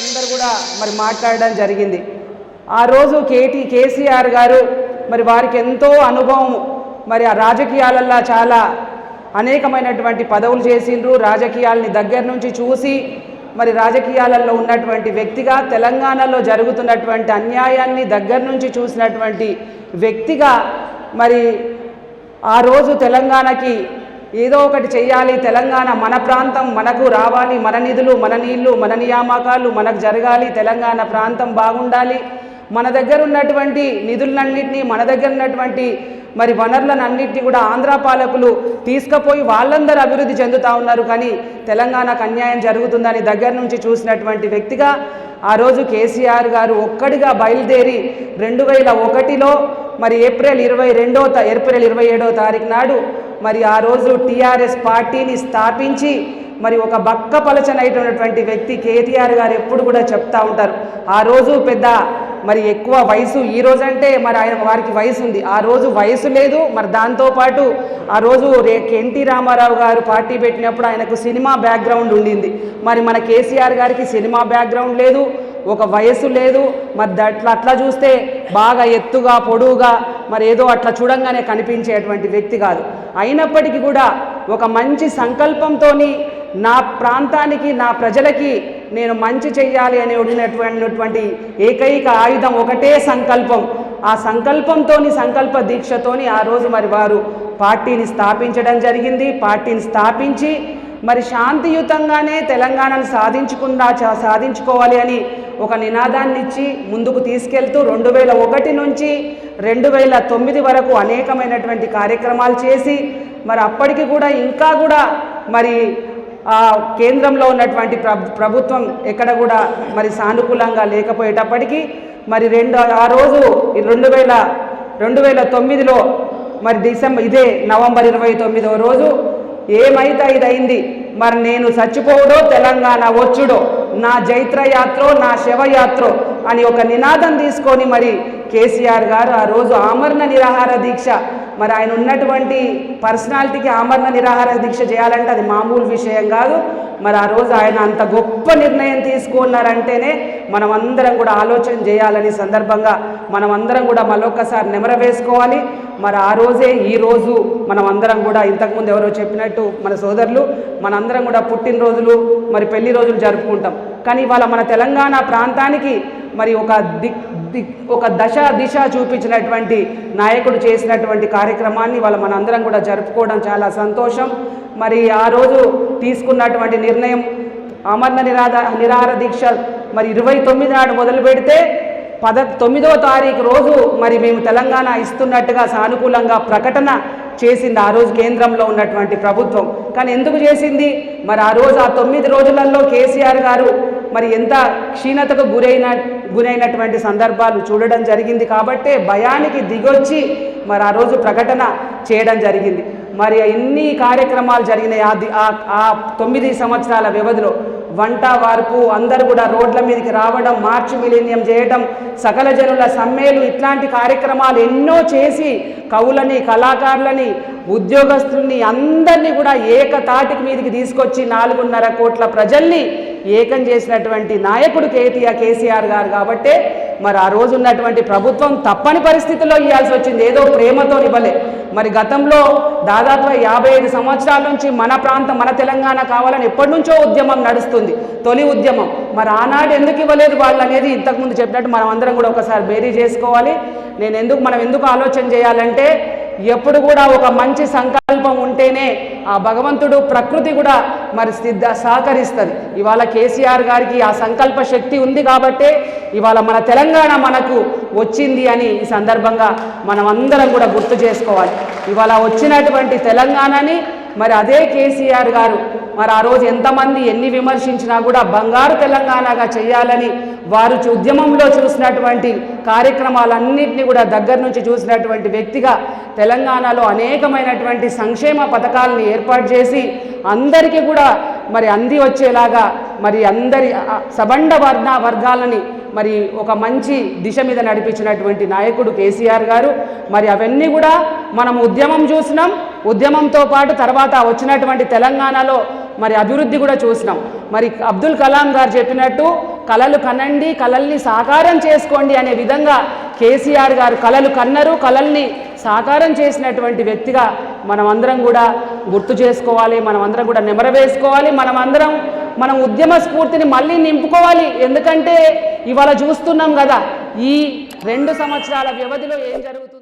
అందరు కూడా మరి మాట్లాడడం జరిగింది. ఆ రోజు కేటీ కేసీఆర్ గారు మరి వారికి ఎంతో అనుభవం మరి ఆ రాజకీయాలల్లో చాలా అనేకమైనటువంటి పదవులు చేసిండ్రు. రాజకీయాలని దగ్గర నుంచి చూసి మరి రాజకీయాలలో ఉన్నటువంటి వ్యక్తిగా తెలంగాణలో జరుగుతున్నటువంటి అన్యాయాన్ని దగ్గర నుంచి చూసినటువంటి వ్యక్తిగా మరి ఆ రోజు తెలంగాణకి ఏదో ఒకటి చేయాలి తెలంగాణ మన ప్రాంతం మనకు రావాలి. మన నిధులు మన నీళ్ళు మన నియామకాలు మనకు జరగాలి. తెలంగాణ ప్రాంతం బాగుండాలి. మన దగ్గర ఉన్నటువంటి నిధులన్నింటినీ మన దగ్గర ఉన్నటువంటి మరి వనరులనన్నింటినీ కూడా ఆంధ్ర పాలకులు తీసుకుపోయి వాళ్ళందరూ అభివృద్ధి చెందుతా ఉన్నారు. కానీ తెలంగాణకు అన్యాయం జరుగుతుందని దగ్గర నుంచి చూసినటువంటి వ్యక్తిగా ఆ రోజు కేసీఆర్ గారు ఒక్కడిగా బయలుదేరి రెండు వేల ఒకటిలో మరి ఏప్రిల్ ఇరవై రెండో ఏప్రిల్ ఇరవై ఏడో తారీఖు నాడు మరి ఆ రోజు టీఆర్ఎస్ పార్టీని స్థాపించి మరి ఒక బక్క పలచనైనటువంటి వ్యక్తి కేటీఆర్ గారు ఎప్పుడు కూడా చెప్తా ఉంటారు. ఆ రోజు పెద్ద మరి ఎక్కువ వయసు ఈ రోజు అంటే మరి ఆయన వారికి వయసు ఉంది. ఆ రోజు వయసు లేదు మరి దాంతోపాటు ఆ రోజు రే ఎన్టీ రామారావు గారు పార్టీ పెట్టినప్పుడు ఆయనకు సినిమా బ్యాక్గ్రౌండ్ ఉండింది. మరి మన కేసీఆర్ గారికి సినిమా బ్యాక్గ్రౌండ్ లేదు ఒక వయసు లేదు. మరి అట్లా అట్లా చూస్తే బాగా ఎత్తుగా పొడువుగా మరి ఏదో అట్లా చూడంగానే కనిపించేటువంటి వ్యక్తి కాదు. అయినప్పటికీ కూడా ఒక మంచి సంకల్పంతో నా ప్రాంతానికి నా ప్రజలకి నేను మంచి చెయ్యాలి అని ఉన్నటువంటి ఏకైక ఆయుధం ఒకటే సంకల్పం. ఆ సంకల్పంతోని సంకల్ప దీక్షతోని ఆ రోజు మరి వారు పార్టీని స్థాపించడం జరిగింది. పార్టీని స్థాపించి మరి శాంతియుతంగానే తెలంగాణను సాధించుకుందా చా- సాధించుకోవాలి అని ఒక నినాదాన్ని ఇచ్చి ముందుకు తీసుకెళ్తూ రెండు వేల ఒకటి నుంచి రెండు వేల తొమ్మిది వరకు అనేకమైనటువంటి కార్యక్రమాలు చేసి మరి అప్పటికి కూడా ఇంకా కూడా మరి ఆ కేంద్రంలో ఉన్నటువంటి ప్రభుత్వం ఎక్కడ కూడా మరి సానుకూలంగా లేకపోయేటప్పటికీ మరి రెండు ఆ రోజు రెండు వేల రెండు వేల తొమ్మిదిలో మరి డిసెంబర్ ఇదే నవంబర్ ఇరవై తొమ్మిదవ రోజు ఏమైతే ఇదైంది మరి నేను చచ్చిపోవడో తెలంగాణ వచ్చుడో నా జైత్ర యాత్రో నా శవయాత్రో అని ఒక నినాదం తీసుకొని మరి కేసీఆర్ గారు ఆ రోజు ఆమరణ నిరాహార దీక్ష మరి ఆయన ఉన్నటువంటి పర్సనాలిటీకి ఆమరణ నిరాహార దీక్ష చేయాలంటే అది మామూలు విషయం కాదు. మరి ఆ రోజు ఆయన అంత గొప్ప నిర్ణయం తీసుకున్నారంటేనే మనం అందరం కూడా ఆలోచన చేయాలని సందర్భంగా మనం అందరం కూడా మరొకసారి నెమర వేసుకోవాలి. మరి ఆ రోజే ఈ రోజు మనం అందరం కూడా ఇంతకుముందు ఎవరో చెప్పినట్టు మన సోదరులు మనందరం కూడా పుట్టినరోజులు మరి పెళ్ళి రోజులు జరుపుకుంటాం. కానీ ఇవాళ మన తెలంగాణ ప్రాంతానికి మరి ఒక దిక్ దిక్ ఒక దశ దిశ చూపించినటువంటి నాయకుడు చేసినటువంటి కార్యక్రమాన్ని వాళ్ళ మనందరం కూడా జరుపుకోవడం చాలా సంతోషం. మరి ఆ రోజు తీసుకున్నటువంటి నిర్ణయం అమర్ణ నిరాధ నిరాహార దీక్ష మరి ఇరవై తొమ్మిది నాడు మొదలు పెడితే పద తొమ్మిదవ తారీఖు రోజు మరి మేము తెలంగాణ ఇస్తున్నట్టుగా సానుకూలంగా ప్రకటన చేసింది ఆ రోజు కేంద్రంలో ఉన్నటువంటి ప్రభుత్వం. కానీ ఎందుకు చేసింది? మరి ఆ రోజు ఆ తొమ్మిది రోజులలో కేసీఆర్ గారు మరి ఎంత క్షీణతకు గురైన గురైనటువంటి సందర్భాలు చూడడం జరిగింది కాబట్టే భయానికి దిగొచ్చి మరి ఆ రోజు ప్రకటన చేయడం జరిగింది. మరి ఎన్ని కార్యక్రమాలు జరిగినాయి? ఆ ఆ తొమ్మిది సంవత్సరాల వ్యవధిలో వంట వార్పు అందరు కూడా రోడ్ల మీదకి రావడం మార్చ్ మిలీనియం చేయడం సకల జనుల సమ్మెలు ఇట్లాంటి కార్యక్రమాలు ఎన్నో చేసి కవులని కళాకారులని ఉద్యోగస్తుల్ని అందరినీ కూడా ఏకతాటికి మీదకి తీసుకొచ్చి నాలుగున్నర కోట్ల ప్రజల్ని ఏకం చేసినటువంటి నాయకుడు కేటీఆర్ కేసీఆర్ గారు కాబట్టే మరి ఆ రోజు ఉన్నటువంటి ప్రభుత్వం తప్పని పరిస్థితుల్లో ఇవ్వాల్సి వచ్చింది. ఏదో ప్రేమతో ఇవ్వలే మరి గతంలో దాదాపుగా యాభై ఐదు సంవత్సరాల నుంచి మన ప్రాంతం మన తెలంగాణ కావాలని ఎప్పటి నుంచో ఉద్యమం నడుస్తుంది. తొలి ఉద్యమం. మరి ఆనాడు ఎందుకు ఇవ్వలేదు వాళ్ళు అనేది ఇంతకుముందు చెప్పినట్టు మనం అందరం కూడా ఒకసారి బేరీ చేసుకోవాలి. నేను ఎందుకు మనం ఎందుకు ఆలోచన చేయాలంటే ఎప్పుడు కూడా ఒక మంచి సంకల్పం ఉంటేనే ఆ భగవంతుడు ప్రకృతి కూడా మరి సిద్ధ సహకరిస్తుంది. ఇవాళ కేసీఆర్ గారికి ఆ సంకల్ప శక్తి ఉంది కాబట్టే ఇవాళ మన తెలంగాణ మనకు వచ్చింది అని ఈ సందర్భంగా మనం అందరం కూడా గుర్తు చేసుకోవాలి. ఇవాళ వచ్చినటువంటి తెలంగాణని మరి అదే కేసీఆర్ గారు మరి ఆ రోజు ఎంతమంది ఎన్ని విమర్శించినా కూడా బంగారు తెలంగాణగా చేయాలని వారు ఉద్యమంలో చూసినటువంటి కార్యక్రమాలన్నింటినీ కూడా దగ్గర నుంచి చూసినటువంటి వ్యక్తిగా తెలంగాణలో అనేకమైనటువంటి సంక్షేమ పథకాలను ఏర్పాటు చేసి అందరికీ కూడా మరి అంది వచ్చేలాగా మరి అందరి సబండ వర్ణ వర్గాలని మరి ఒక మంచి దిశ మీద నడిపించినటువంటి నాయకుడు కేసీఆర్ గారు. మరి అవన్నీ కూడా మనం ఉద్యమం చూసినాం. ఉద్యమంతో పాటు తర్వాత వచ్చినటువంటి తెలంగాణలో మరి అభివృద్ధి కూడా చూసినాం. మరి అబ్దుల్ కలాం గారు చెప్పినట్టు కలలు కనండి కలల్ని సాకారం చేసుకోండి అనే విధంగా కేసీఆర్ గారు కలలు కన్నరు కలల్ని సాకారం చేసినటువంటి వ్యక్తిగా మనమందరం కూడా గుర్తు చేసుకోవాలి మనమందరం కూడా నెమరవేసుకోవాలి మనమందరం మనం ఉద్యమ స్ఫూర్తిని మళ్ళీ నింపుకోవాలి. ఎందుకంటే ఇవాళ చూస్తున్నాం కదా ఈ రెండు సంవత్సరాల వ్యవధిలో ఏం జరుగుతుంది?